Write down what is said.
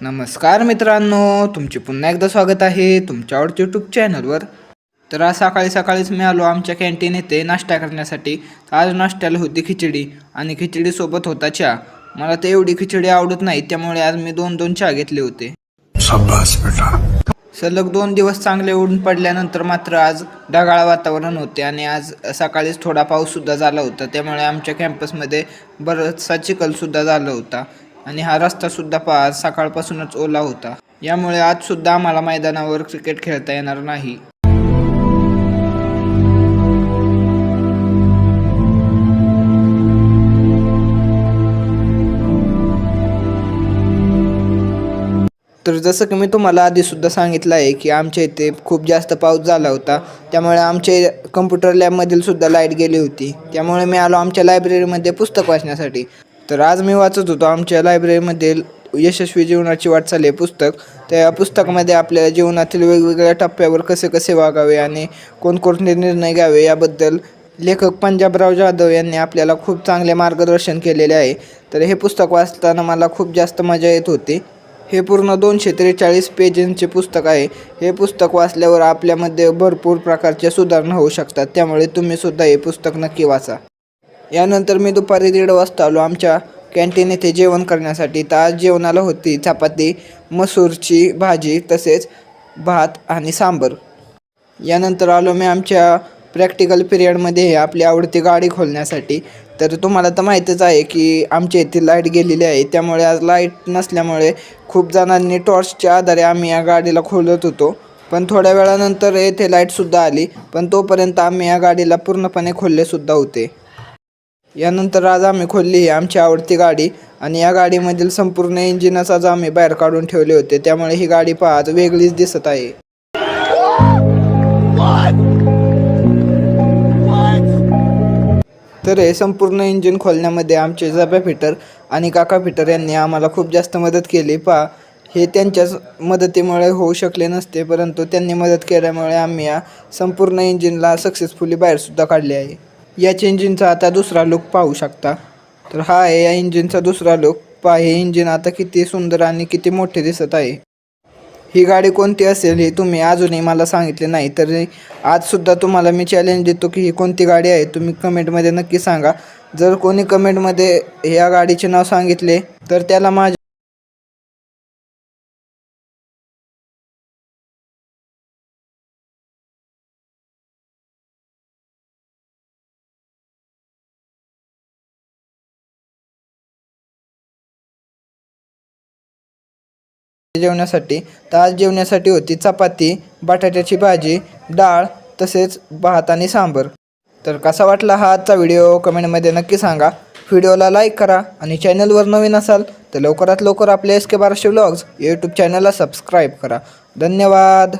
नमस्कार मित्रांनो तुमचे पुन्हा एकदा स्वागत आहे तुमच्या आवडच्या यूट्यूब चॅनलवर तर आज सकाळी सकाळीच मी आलो आमच्या कॅन्टीन येथे नाश्ता करण्यासाठी. आज नाश्त्याला होती खिचडी आणि खिचडीसोबत होता चहा. मला तर एवढी खिचडी आवडत नाही त्यामुळे आज मी दोन दोन चहा घेतले होते. सलग दोन दिवस चांगले ऊन पडल्यानंतर मात्र आज ढगाळ वातावरण होते आणि आज सकाळीच थोडा पाऊससुद्धा झाला होता. त्यामुळे आमच्या कॅम्पसमध्ये बराचसा चिखलसुद्धा झाला होता. आणि हा रस्तासुद्धा पहा सकाळपासूनच ओला होता. यामुळे आजसुद्धा आम्हाला मैदानावर क्रिकेट खेळता येणार नाही. तर जसं की मी तुम्हाला आधीसुद्धा सांगितलं आहे की आमच्या इथे खूप जास्त पाऊस झाला होता. त्यामुळे आमचे कम्प्युटर लॅबमधील सुद्धा लाइट गेली होती. त्यामुळे मी आलो आमच्या लायब्ररीमध्ये पुस्तक वाचण्यासाठी. तर आज मी वाचत होतो आमच्या लायब्ररीमधील यशस्वी जीवनाची वाटचाल हे पुस्तक. त्या पुस्तकामध्ये आपल्या जीवनातील वेगवेगळ्या टप्प्यावर कसे कसे वागावे आणि कोणकोणते निर्णय घ्यावे याबद्दल लेखक पंजाबराव जाधव यांनी आपल्याला खूप चांगले मार्गदर्शन केलेले आहे. तर हे पुस्तक वाचताना मला खूप जास्त मजा येत होती. हे पूर्ण दोनशे त्रेचाळीस पेजेंचे पुस्तक आहे. हे पुस्तक वाचल्यावर आपल्यामध्ये भरपूर प्रकारच्या सुधारणा होऊ शकतात. त्यामुळे तुम्ही सुद्धा हे पुस्तक नक्की वाचा. यानंतर मी दुपारी दीड वाजता आलो आमच्या कॅन्टीन येथे जेवण करण्यासाठी. तर आज जेवणाला होती चपाती मसूरची भाजी तसेच भात आणि सांबर. यानंतर आलो मी आमच्या प्रॅक्टिकल पिरियडमध्ये आपली आवडती गाडी खोलण्यासाठी. तर तुम्हाला तर माहीतच आहे की आमच्या इथे लाइट गेलेली आहे. त्यामुळे आज लाइट नसल्यामुळे खूप जणांनी टॉर्चच्या आधारे आम्ही या गाडीला खोलत होतो. पण थोड्या वेळानंतर येथे लाईटसुद्धा आली. पण तोपर्यंत आम्ही या गाडीला पूर्णपणे खोललेसुद्धा होते. यानंतर आज आम्ही खोलली ही आमची आवडती गाडी आणि या गाडीमधील संपूर्ण इंजिनच आज आम्ही बाहेर काढून ठेवले होते. त्यामुळे ही गाडी पाहत वेगळीच दिसत आहे. तर हे संपूर्ण इंजिन खोलण्यामध्ये आमचे जब्या फिटर आणि काका फिटर यांनी आम्हाला खूप जास्त मदत केली. पा हे त्यांच्याच मदतीमुळे होऊ शकले नसते परंतु त्यांनी मदत केल्यामुळे आम्ही या संपूर्ण इंजिनला सक्सेसफुली बाहेरसुद्धा काढले आहे. याच इंजिनचा आता दुसरा लुक पाहू शकता. तर हा आहे या इंजिनचा दुसरा लुक पहा हे इंजिन आता किती सुंदर आणि किती मोठे दिसत आहे. ही गाडी कोणती असेल हे तुम्ही अजूनही मला सांगितले नाही. तर आजसुद्धा तुम्हाला मी चॅलेंज देतो की ही कोणती गाडी आहे तुम्ही कमेंटमध्ये नक्की सांगा. जर कोणी कमेंटमध्ये या गाडीचे नाव सांगितले तर त्याला माझ्या जेवण्यासाठी तर आज जेवण्यासाठी होती. चपाती बटाट्याची भाजी डाळ तसेच भात आणि सांबर. तर कसा वाटला हा आजचा व्हिडिओ? कमेंटमध्ये नक्की सांगा. व्हिडिओला लाईक करा आणि चॅनलवर नवीन असाल तर लवकरात लवकर आपले एस के बाराशे व्लॉग्स यूट्यूब चॅनलला सबस्क्राईब करा. धन्यवाद.